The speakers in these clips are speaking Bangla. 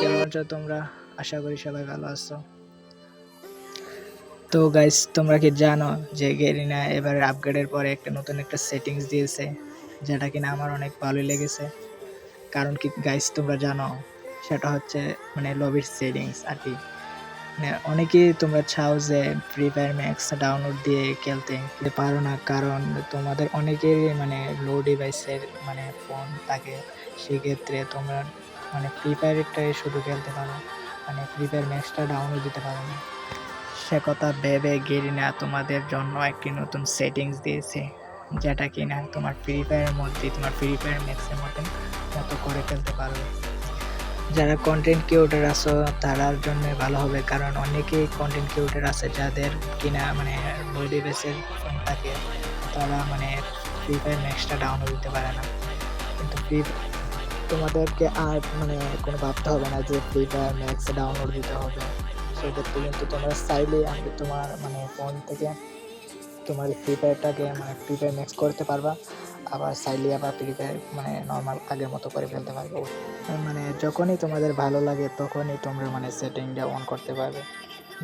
কেমন আছো তোমরা? আশা করি সবাই ভালো আছো। তো গাইস তোমরা কি জানো যে গেরিনা এবার আপগ্রেডের পরে একটা নতুন একটা সেটিংস দিয়েছে, যেটা কিনা আমার অনেক ভালোই লেগেছে। কারণ কি গাইস তোমরা জানো, সেটা হচ্ছে মানে লবির সেটিংস আর কি। মানে অনেকেই তোমরা চাও যে ফ্রি ফায়ার ম্যাক্স ডাউনলোড দিয়ে খেলতে পারো না, কারণ তোমাদের অনেকেরই মানে লো ডিভাইসের মানে ফোন থাকে। সেক্ষেত্রে তোমরা মানে ফ্রি ফায়ারটাই শুধু খেলতে পারো। মানে ফ্রি ফায়ার ম্যাক্সটা ডাউনলোড দিতে পারো না। সে কথা ভেবে গেরিনা তোমাদের জন্য একটি নতুন সেটিংস দিয়েছে, যেটা কিনা তোমার ফ্রি ফায়ারের মধ্যে, তোমার ফ্রি ফায়ার ম্যাক্সের মধ্যে মতো করে ফেলতে পারবে যারা কন্টেন্ট ক্রিয়েটর আছো, তারার জন্য ভালো হবে, কারণ অনেকেই কন্টেন্ট ক্রিয়েটর আছে যাদের কিনা মানে লো ডিভাইসের ফোন থাকে, তারা মানে ফ্রি ফায়ার ম্যাক্সটা ডাউনলোড দিতে পারে না। কিন্তু ফ্রি তোমাদেরকে আর মানে কোনো ভাবতে হবে না যে ফ্রি ফায়ার ম্যাক্স ডাউনলোড দিতে হবে। সেক্ষেত্রে কিন্তু তোমরা চাইলে আমি তোমার মানে ফোন থেকে তোমার ফ্রি ফায়ারটাকে মানে ফ্রি ফায়ার ম্যাক্স করতে পারবা। আবার চাইলে আবার ফ্রি ফায়ার মানে নর্মাল আগের মতো করে ফেলতে পারবে। মানে যখনই তোমাদের ভালো লাগে তখনই তোমরা মানে সেটিংটা অন করতে পারবে।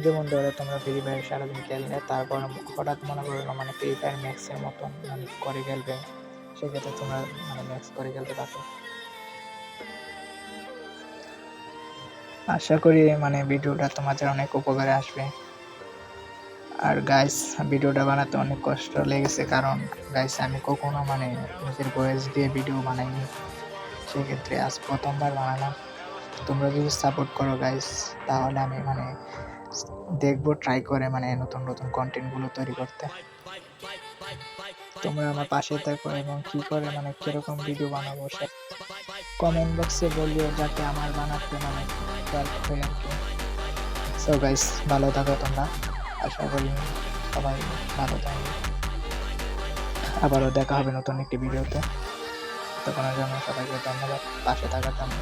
যেমন ধরো তোমরা ফ্রি ফায়ার সারাদিন খেললে, তারপর হঠাৎ মনে করল মানে ফ্রি ফায়ার ম্যাক্সের মতন মানে করে খেলবে সেক্ষেত্রে তোমরা মানে ম্যাক্স করে খেলতে পারবে। আশা করি মানে ভিডিওটা তোমাদের অনেক উপকারে আসবে। আর গাইস ভিডিওটা বানাতে অনেক কষ্ট লেগেছে কারণ গাইস আমি কখনো মানে নিজের ভয়েস দিয়ে ভিডিও বানাইনি। সেক্ষেত্রে আজ প্রথমবার বানালাম। তোমরা যদি সাপোর্ট করো গাইস তাহলে আমি মানে দেখব ট্রাই করে মানে নতুন নতুন কন্টেন্টগুলো তৈরি করতে। তোমরা আমার পাশে থাকো এবং কী করে মানে কীরকম ভিডিও বানাবো সে কমেন্ট বক্সে বলিও যাতে আমার বানাতে মানে হেল্প হয় আর কি। সো গাইস ভালো থাকো তোমরা। আশা করি সবাই ভালো থাকবে। আবারও দেখা হবে নতুন একটি ভিডিওতে। তখন জন্য সবাইকে ধন্যবাদ। পাশে থাকার জন্য।